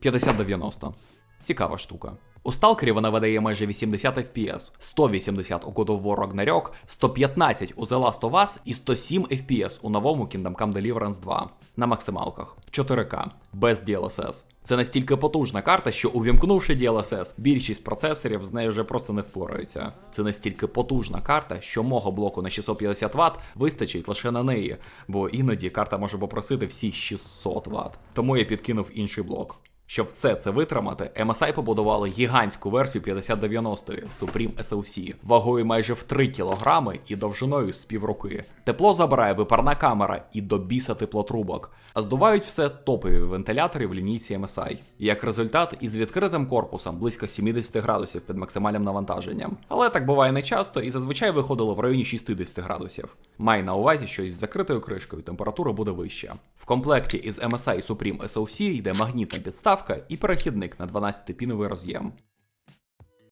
5090. Цікава штука. У Сталкері вона видає майже 80 FPS, 180 у God of War Ragnarok, 115 у The Last of Us і 107 FPS у новому Kingdom Come Deliverance 2 на максималках в 4К без DLSS. Це настільки потужна карта, що увімкнувши DLSS, більшість процесорів з нею вже просто не впораються. Це настільки потужна карта, що мого блоку на 650 Вт вистачить лише на неї, бо іноді карта може попросити всі 600 Вт. Тому я підкинув інший блок. Щоб все це витримати, MSI побудували гігантську версію 5090 Supreme SoC вагою майже в 3 кг і довжиною з півроки. Тепло забирає випарна камера і до біса теплотрубок, а здувають все топові вентилятори в лінійці MSI. Як результат, із відкритим корпусом близько 70 градусів під максимальним навантаженням. Але так буває не часто і зазвичай виходило в районі 60 градусів. Май на увазі, що із закритою кришкою температура буде вища. В комплекті із MSI Supreme SoC йде магнітна підставка і перехідник на 12-піновий роз'єм.